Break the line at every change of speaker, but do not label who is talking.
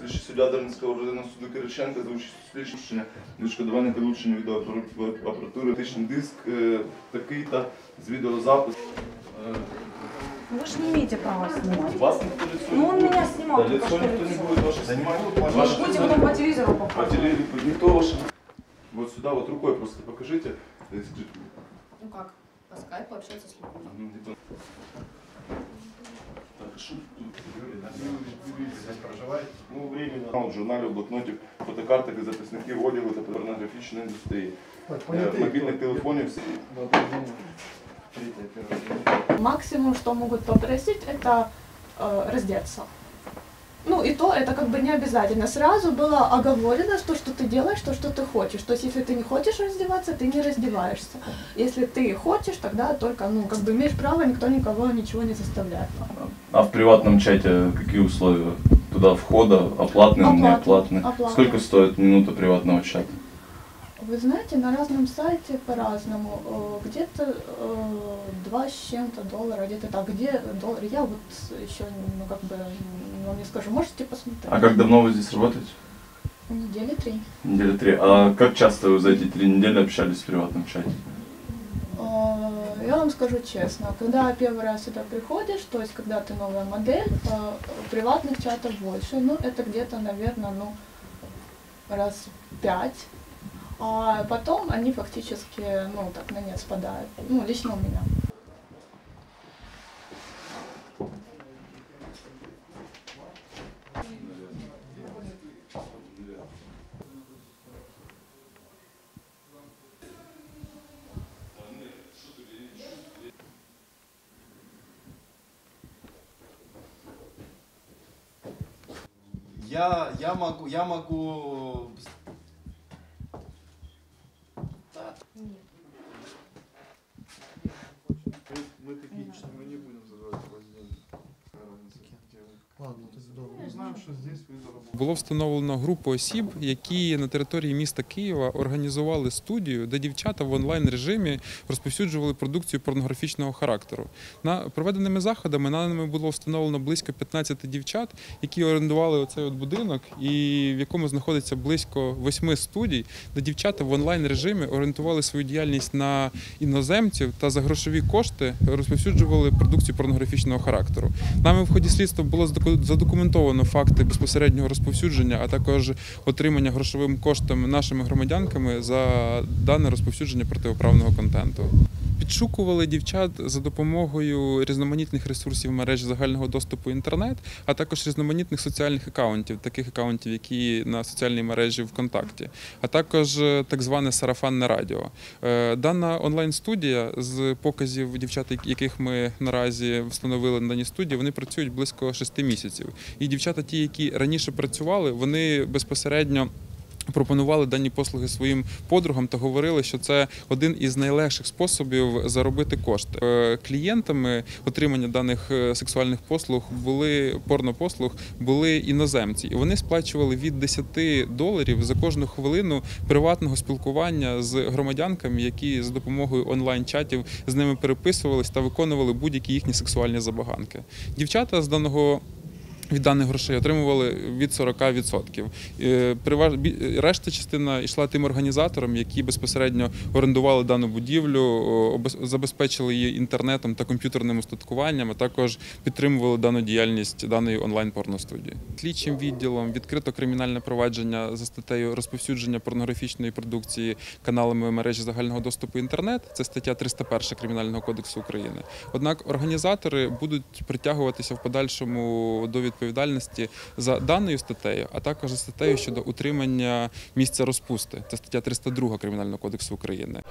Слідчі суддя Дарницького родина суду Кириченка за участь слідчення відшкодування вилучення від апаратури, тичний диск такий та з відеозапису. Е,
Вы не имеете права снимать.
Вас Да,
только
лицо
что
ніхто не
лицо.
буде ваше знімати.
Вы
Ваше
же будете
лицо
потом по телевизору
по
показывать.
телевизору. Ніхто ваше. Вот сюда вот рукой просто покажите. Э, скажите,
Ну как? По скайпу общаться с людьми.
а, ну, где-то. Так, а что тут? Ну, временно. В журналі, в блокноті, фотокарток і записників одягу та порнографічної індустрії. Е, Мобільних телефонів. всі.
Максимум, что могут попросить, это э, раздеться. Ну и то это как бы не обязательно. Сразу было оговорено, что, что ты делаешь, то, что ты хочешь. То есть если ты не хочешь раздеваться, ты не раздеваешься. Если ты хочешь, тогда только, ну, как бы имеешь право, никто никого ничего не заставляет.
А в приватном чате какие условия? Туда входа, оплатный,
Оплатный,
неоплатный?
оплатный.
Сколько стоит минута приватного чата?
Вы знаете, на разном сайте по-разному. Э, Где-то э, два с чем-то доллара, где-то так. Где доллар? Я вот еще, ну, как бы, вам не скажу. Можете посмотреть.
А как давно вы здесь работаете?
Недели три.
Недели три. А как часто вы за эти три недели общались в приватном чате?
Э, Я вам скажу честно, когда первый раз сюда приходишь, то есть когда ты новая модель, э, приватных чатов больше, ну это где-то, наверное, ну раз пять. А потом они фактически, ну так на нет спадают. Ну, лично у меня.
Я, я могу, я могу...
Мы
Було встановлено групу осіб, які на території міста Києва організували студію, де дівчата в онлайн режимі розповсюджували продукцію порнографічного характеру. На проведеними заходами нами було встановлено близько 15 дівчат, які орендували оцей от будинок, і в якому знаходиться близько восьми студій, де дівчата в онлайн режимі орієнтували свою діяльність на іноземців та за грошові кошти розповсюджували продукцію порнографічного характеру. Нами в ході слідства було задоку- задокументовано факти безпосереднього розповсюдження, а також отримання грошовим коштом нашими громадянками за дане розповсюдження протиправного контенту. Підшукували дівчат за допомогою різноманітних ресурсів мереж загального доступу інтернет, а також різноманітних соціальних акаунтів, таких акаунтів, які на соціальній мережі ВКонтакті, а також е, так зване сарафанне радіо. Е, Дана онлайн-студія з показів дівчат, яких ми наразі встановили на даній студії, вони працюють близько шести місяців. І дівчата, ті, які раніше працювали, вони безпосередньо. Пропонували дані послуги своїм подругам та говорили, що це один із найлегших способів заробити кошти. Е, Клієнтами отримання даних е, сексуальних послуг були порнопослуг, були іноземці, і вони сплачували від 10 доларів за кожну хвилину приватного спілкування з громадянками, які за допомогою онлайн-чатів з ними переписувались та виконували будь-які їхні сексуальні забаганки. Дівчата з даного від даних грошей отримували від 40%. Е, Решта частина йшла тим організаторам, які безпосередньо орендували дану будівлю, забезпечили її інтернетом та комп'ютерним устаткуванням, а також підтримували дану діяльність даної онлайн-порностудії. Слідчим відділом відкрито кримінальне провадження за статтею розповсюдження порнографічної продукції каналами мережі загального доступу інтернет. Це стаття 301 Кримінального кодексу України. Однак організатори будуть притягуватися в подальшому до відповідальності за даною статтею, а також за статтею щодо утримання місця розпусти. Це стаття 302 Кримінального кодексу України.